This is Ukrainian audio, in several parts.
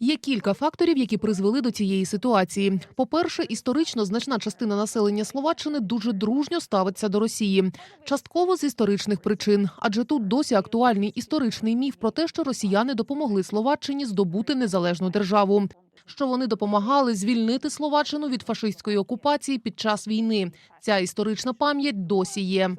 Є кілька факторів, які призвели до цієї ситуації. По-перше, історично значна частина населення Словаччини дуже дружньо ставиться до Росії, частково з історичних причин, адже тут досі актуальний історичний міф про те, що росіяни допомогли Словаччині здобути незалежну державу. Що вони допомагали звільнити Словаччину від фашистської окупації під час війни. Ця історична пам'ять досі є.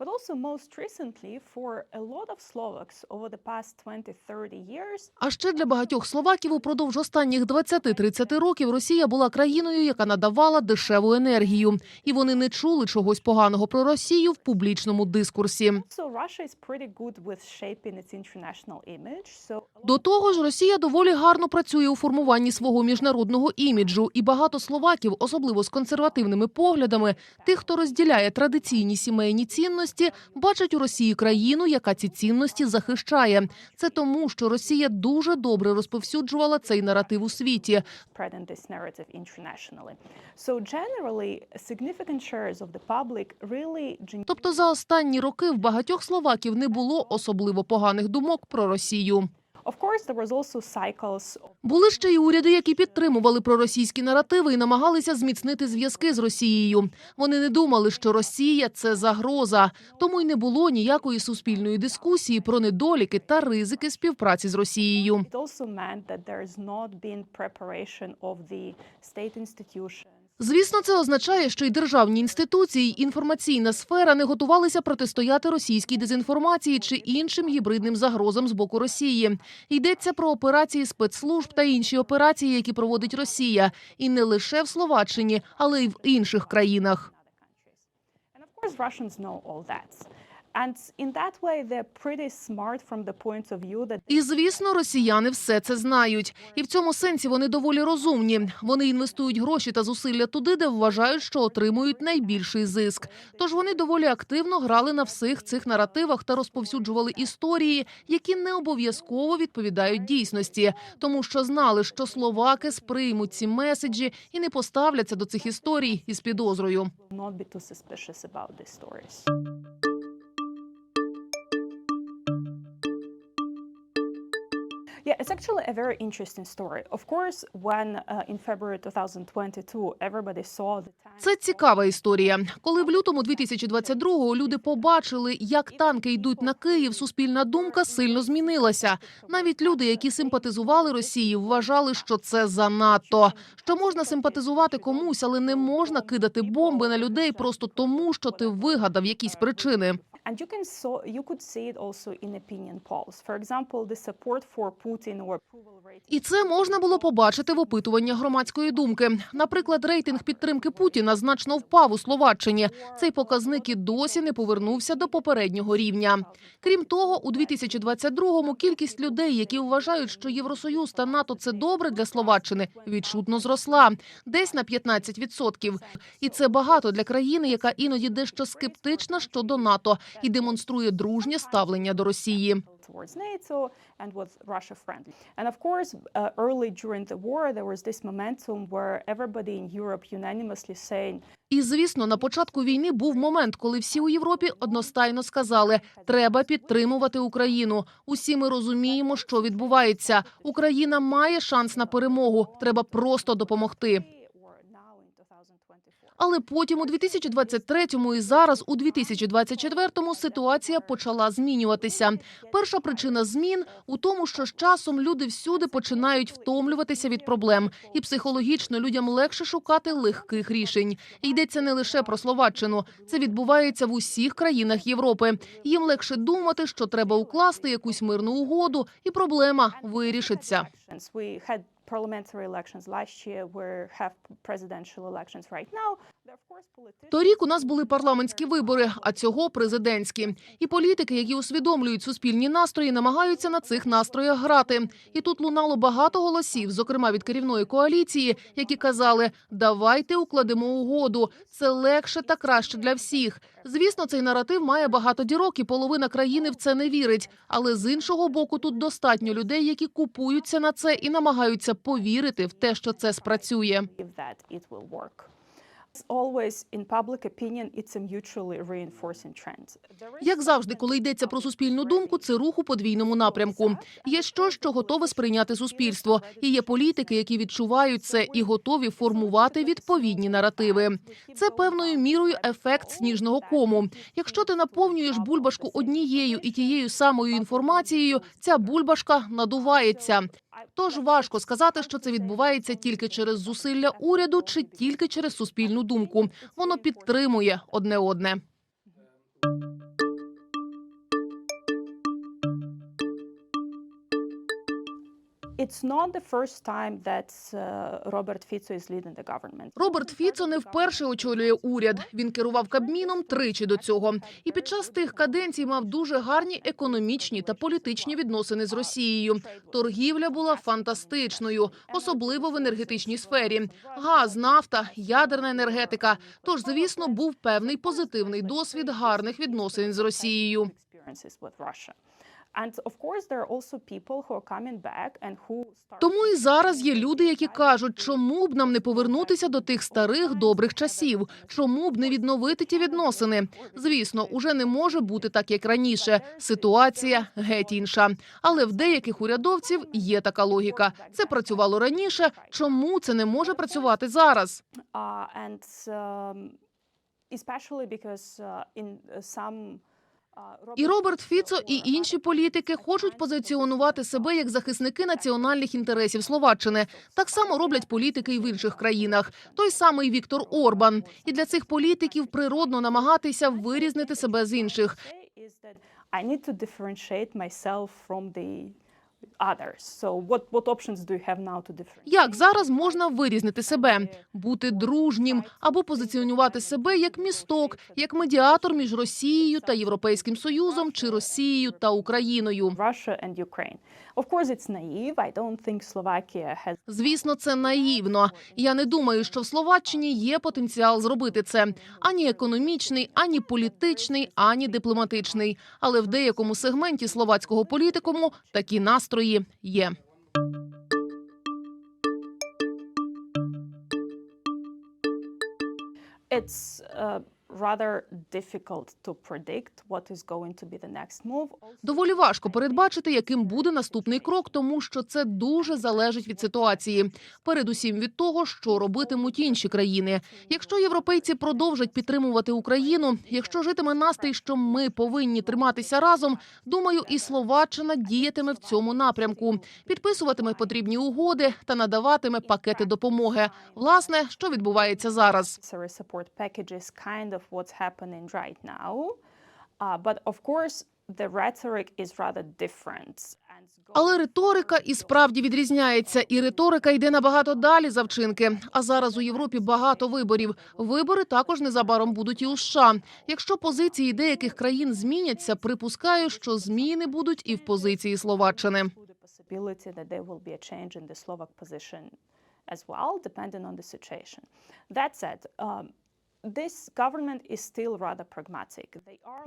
But also most recently, for a lot of Slovaks over the past 20-30 years, А ще для багатьох словаків упродовж останніх 20-30 років Росія була країною, яка надавала дешеву енергію, і вони не чули чогось поганого про Росію в публічному дискурсі. so Russia is pretty good with shaping its international image. So До того ж, Росія доволі гарно працює у формуванні свого міжнародного іміджу, і багато словаків, особливо з консервативними поглядами, тих, хто розділяє традиційні сімейні цінності, бачать у Росії країну, яка ці цінності захищає. Це тому, що Росія дуже добре розповсюджувала цей наратив у світі. Тобто за останні роки в багатьох словаків не було особливо поганих думок про Росію. Були ще й уряди, які підтримували проросійські наративи і намагалися зміцнити зв'язки з Росією. Вони не думали, що Росія це загроза, тому й не було ніякої суспільної дискусії про недоліки та ризики співпраці з Росією. Звісно, це означає, що й державні інституції, і інформаційна сфера не готувалися протистояти російській дезінформації чи іншим гібридним загрозам з боку Росії. Йдеться про операції спецслужб та інші операції, які проводить Росія, і не лише в Словаччині, але й в інших країнах. І звісно, росіяни все це знають. І в цьому сенсі вони доволі розумні. Вони інвестують гроші та зусилля туди, де вважають, що отримують найбільший зиск. Тож вони доволі активно грали на всіх цих наративах та розповсюджували історії, які не обов'язково відповідають дійсності, тому що знали, що словаки сприймуть ці меседжі і не поставляться до цих історій із підозрою. Yeah, it's actually a very interesting story. Of course, when uh, in February 2022 everybody saw the tank Це цікава історія. Коли в лютому 2022-го люди побачили, як танки йдуть на Київ, суспільна думка сильно змінилася. Навіть люди, які симпатизували Росії, вважали, що це занадто. Що можна симпатизувати комусь, але не можна кидати бомби на людей просто тому, що ти вигадав якісь причини. And you can so you could see it also in opinion polls. For example, the support for Putin or approval rating. І це можна було побачити в опитуваннях громадської думки. Наприклад, рейтинг підтримки Путіна значно впав у Словаччині. Цей показник і досі не повернувся до попереднього рівня. Крім того, у 2022-му кількість людей, які вважають, що Євросоюз та НАТО це добре для Словаччини, відчутно зросла десь на 15%. І це багато для країни, яка іноді дещо скептична щодо НАТО і демонструє дружнє ставлення до Росії. uh, І звісно, на початку війни був момент, коли всі у Європі одностайно сказали: треба підтримувати Україну. Усі ми розуміємо, що відбувається. Україна має шанс на перемогу. Треба просто допомогти. or now in 2024. Але потім, у 2023-му і зараз, у 2024-му, ситуація почала змінюватися. Перша причина змін у тому, що з часом люди всюди починають втомлюватися від проблем, і психологічно людям легше шукати легких рішень. Йдеться не лише про Словаччину. Це відбувається в усіх країнах Європи. Їм легше думати, що треба укласти якусь мирну угоду, і проблема вирішиться. Parliamentary elections last year. We have presidential elections right now. Торік у нас були парламентські вибори, а цього президентські. І політики, які усвідомлюють суспільні настрої, намагаються на цих настроях грати. І тут лунало багато голосів, зокрема від керівної коаліції, які казали: давайте укладемо угоду. Це легше та краще для всіх. Звісно, цей наратив має багато дірок, і половина країни в це не вірить. Але з іншого боку, тут достатньо людей, які купуються на це і намагаються повірити в те, що це спрацює. Як завжди, коли йдеться про суспільну думку, це рух у подвійному напрямку. Є щось, що готове сприйняти суспільство, і є політики, які відчувають це і готові формувати відповідні наративи. Це певною мірою ефект сніжного кому. Якщо ти наповнюєш бульбашку однією і тією самою інформацією, ця бульбашка надувається. Тож важко сказати, що це відбувається тільки через зусилля уряду чи тільки через суспільну думку. Воно підтримує одне одне. It's not the first time that uh, Robert Fico is leading the government. Роберт Фіцо не вперше очолює уряд. Він керував кабміном тричі до цього. І під час тих каденцій мав дуже гарні економічні та політичні відносини з Росією. Торгівля була фантастичною, особливо в енергетичній сфері. Газ, нафта, ядерна енергетика. Тож, звісно, був певний позитивний досвід гарних відносин з Росією. Тому і зараз є люди, які кажуть, чому б нам не повернутися до тих старих добрих часів, чому б не відновити ті відносини. Звісно, уже не може бути так, як раніше. Ситуація геть інша. Але в деяких урядовців є така логіка. Це працювало раніше. Чому це не може працювати зараз? uh, um, especially because uh, in some І Роберт Фіцо і інші політики хочуть позиціонувати себе як захисники національних інтересів Словаччини. Так само роблять політики і в інших країнах. Той самий Віктор Орбан. І для цих політиків природно намагатися вирізнити себе з інших. Others. So what what options do you have now to differentiate? Як зараз можна вирізнити себе, бути дружнім або позиціонувати себе як місток, як медіатор між Росією та Європейським Союзом чи Росією та Україною? Russia and Ukraine. Of course, it's naive. I don't think Slovakia has Звісно, це наївно. Я не думаю, що в Словаччині є потенціал зробити це ані економічний, ані політичний, ані дипломатичний. Але в деякому сегменті словацького політикуму такі настрої є. it's uh, rather difficult to predict what is going to be the next move. Доволі важко передбачити, яким буде наступний крок, тому що це дуже залежить від ситуації. Передусім від того, що робитимуть інші країни. Якщо європейці продовжать підтримувати Україну, якщо житиме настрій, що ми повинні триматися разом, думаю, і Словаччина діятиме в цьому напрямку, підписуватиме потрібні угоди та надаватиме пакети допомоги. Власне, що відбувається зараз. Of what's happening right now. Uh, but of course, the rhetoric is rather different. Але риторика і справді відрізняється, і риторика йде набагато далі за вчинки. А зараз у Європі багато виборів. Вибори також незабаром будуть і у США. Якщо позиції деяких країн зміняться, припускаю, що зміни будуть і в позиції Словаччини. as well, depending on the situation. That said, um,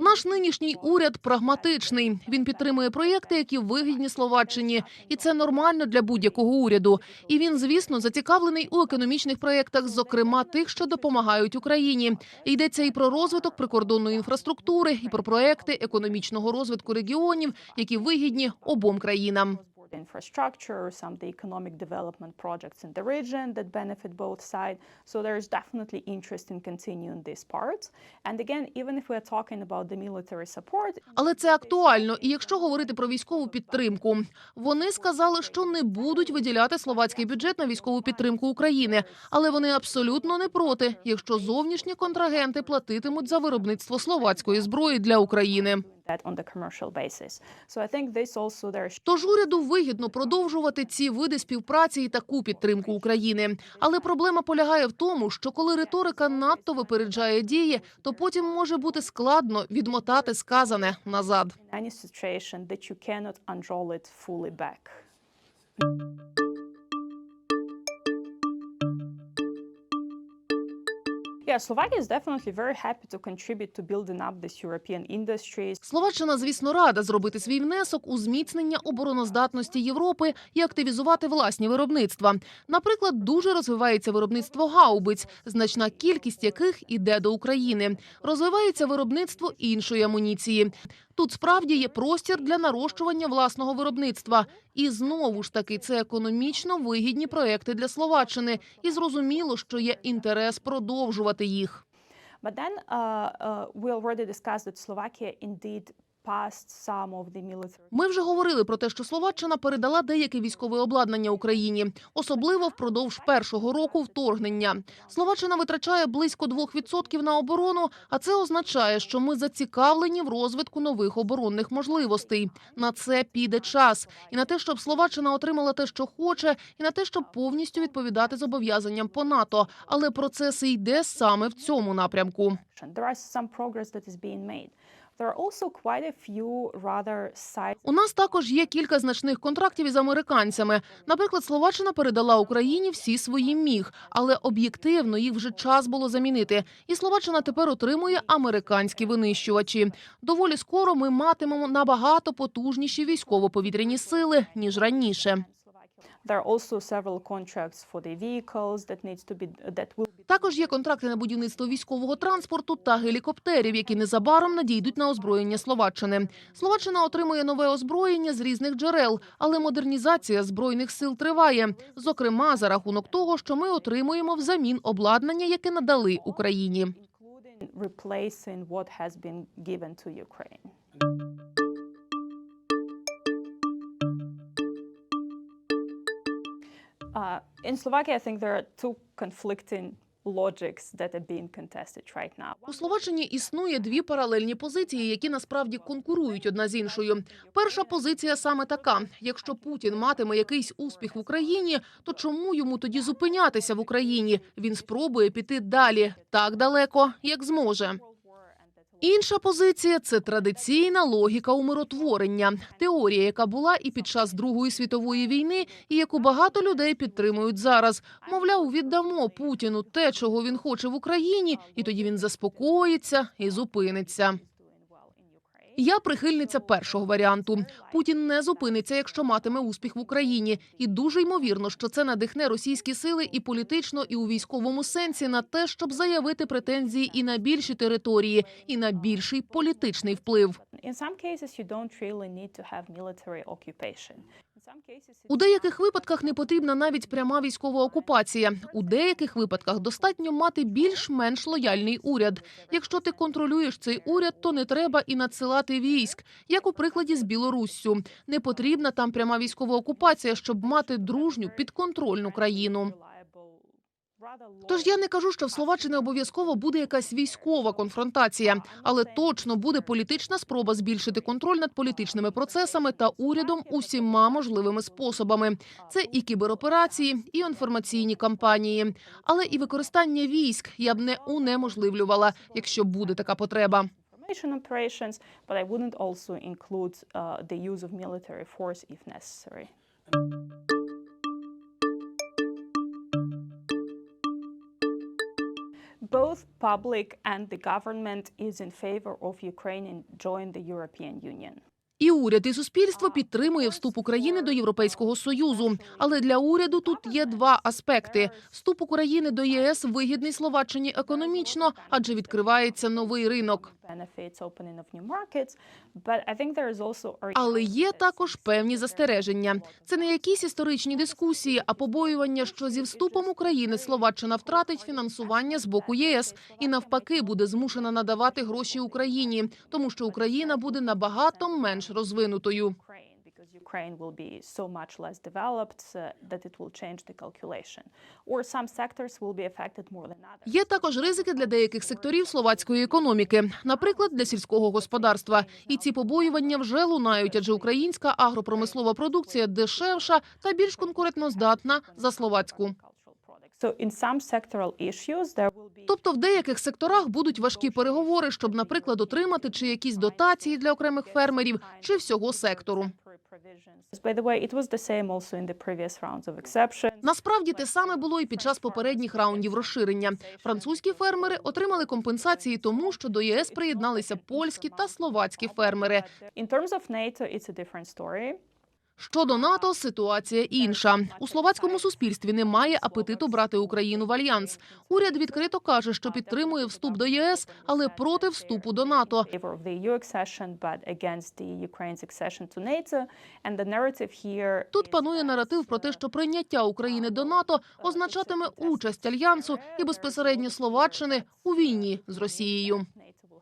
Наш нинішній уряд прагматичний. Він підтримує проєкти, які вигідні Словаччині, і це нормально для будь-якого уряду. І він, звісно, зацікавлений у економічних проєктах, зокрема тих, що допомагають Україні. Йдеться і про розвиток прикордонної інфраструктури, і про проєкти економічного розвитку регіонів, які вигідні обом країнам. Infrastructure, some the economic development projects in the region that benefit both sides. So there is definitely interest in continuing these parts. And again, even if we're talking about the military support, Але це актуально. І якщо говорити про військову підтримку, вони сказали, що не будуть виділяти словацький бюджет на військову підтримку України, але вони абсолютно не проти, якщо зовнішні контрагенти платитимуть за виробництво словацької зброї для України. That on the commercial basis. So I think this also there Тож уряду вигідно продовжувати ці види співпраці і таку підтримку України. Але проблема полягає в тому, що коли риторика надто випереджає дії, то потім може бути складно відмотати сказане назад. unroll it fully back. Yeah, Slovakia is definitely very happy to contribute to building up this European industries. Словаччина, звісно, рада зробити свій внесок у зміцнення обороноздатності Європи і активізувати власні виробництва. Наприклад, дуже розвивається виробництво гаубиць, значна кількість яких іде до України. Розвивається виробництво іншої амуніції. Тут справді є простір для нарощування власного виробництва. І знову ж таки, це економічно вигідні проекти для Словаччини. І зрозуміло, що є інтерес продовжувати їх. But then uh, uh, we already discussed that Slovakia indeed Ми вже говорили про те, що Словаччина передала деяке військове обладнання Україні, особливо впродовж першого року вторгнення. Словаччина витрачає близько 2% на оборону, а це означає, що ми зацікавлені в розвитку нових оборонних можливостей. На це піде час, і на те, щоб Словаччина отримала те, що хоче, і на те, щоб повністю відповідати зобов'язанням по НАТО. Але процес йде саме в цьому напрямку. У нас також є кілька значних контрактів із американцями. Наприклад, Словаччина передала Україні всі свої міг, але об'єктивно їх вже час було замінити. І Словаччина тепер отримує американські винищувачі. Доволі скоро ми матимемо набагато потужніші військово-повітряні сили ніж раніше. There are also several contracts for the vehicles that needs to be that will Також є контракти на будівництво військового транспорту та гелікоптерів, які незабаром надійдуть на озброєння Словаччини. Словаччина отримує нове озброєння з різних джерел, але модернізація збройних сил триває. Зокрема, за рахунок того, що ми отримуємо взамін обладнання, яке надали Україні. Uh, in Slovakia, I think there are two conflicting У Словаччині існує дві паралельні позиції, які насправді конкурують одна з іншою. Перша позиція саме така: якщо Путін матиме якийсь успіх в Україні, то чому йому тоді зупинятися в Україні? Він спробує піти далі, так далеко, як зможе. Інша позиція це традиційна логіка умиротворення, теорія, яка була і під час Другої світової війни, і яку багато людей підтримують зараз. Мовляв, віддамо Путіну те, чого він хоче в Україні, і тоді він заспокоїться і зупиниться. Я прихильниця першого варіанту. Путін не зупиниться, якщо матиме успіх в Україні, і дуже ймовірно, що це надихне російські сили і політично, і у військовому сенсі на те, щоб заявити претензії і на більші території, і на більший політичний вплив. У деяких випадках не потрібна навіть пряма військова окупація. У деяких випадках достатньо мати більш-менш лояльний уряд. Якщо ти контролюєш цей уряд, то не треба і надсилати військ, як у прикладі з Білоруссю. Не потрібна там пряма військова окупація, щоб мати дружню підконтрольну країну. Тож я не кажу, що в Словаччині обов'язково буде якась військова конфронтація, але точно буде політична спроба збільшити контроль над політичними процесами та урядом усіма можливими способами. Це і кібероперації, і інформаційні кампанії, але і використання військ я б не унеможливлювала, якщо буде така потреба. operations, but I wouldn't also include uh. Both public and the government is in favor of Ukraine join the European Union. І уряд і суспільство підтримує вступ України до Європейського союзу. Але для уряду тут є два аспекти: вступ України до ЄС вигідний Словаччині економічно, адже відкривається новий ринок. Але є також певні застереження. Це не якісь історичні дискусії, а побоювання, що зі вступом України Словаччина втратить фінансування з боку єС і навпаки буде змушена надавати гроші Україні, тому що Україна буде набагато менш розвинутою. Ukraine will be so much less developed that it will change the calculation. Or some sectors will be affected more than others. Є також ризики для деяких секторів словацької економіки, наприклад, для сільського господарства. І ці побоювання вже лунають, адже українська агропромислова продукція дешевша та більш конкурентноздатна за словацьку. Тобто в деяких секторах будуть важкі переговори, щоб, наприклад, отримати чи якісь дотації для окремих фермерів, чи всього сектору. Насправді те саме було і під час попередніх раундів розширення. Французькі фермери отримали компенсації тому, що до ЄС приєдналися польські та словацькі фермери. Щодо НАТО, ситуація інша. У словацькому суспільстві немає апетиту брати Україну в альянс. Уряд відкрито каже, що підтримує вступ до ЄС, але проти вступу до НАТО. Тут панує наратив про те, що прийняття України до НАТО означатиме участь альянсу і безпосередньо Словаччини у війні з Росією.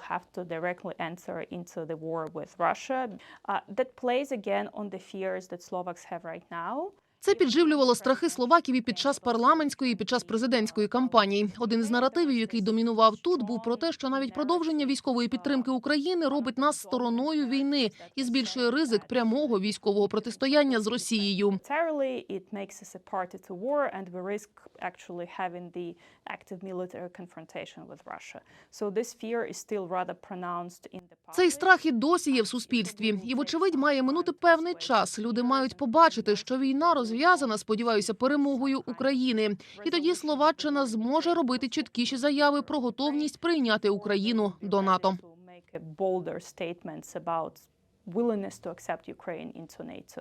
Have to directly enter into the war with Russia. Uh, that plays again on the fears that Slovaks have right now. Це підживлювало страхи словаків і під час парламентської, і під час президентської кампанії. Один з наративів, який домінував тут, був про те, що навіть продовження військової підтримки України робить нас стороною війни і збільшує ризик прямого військового протистояння з Росією. Цей страх і досі є в суспільстві, і вочевидь має минути певний час. Люди мають побачити, що війна розв'язана, сподіваюся, перемогою України. І тоді Словаччина зможе робити чіткіші заяви про готовність прийняти Україну до НАТО. bolder statements about willingness to accept Ukraine into NATO.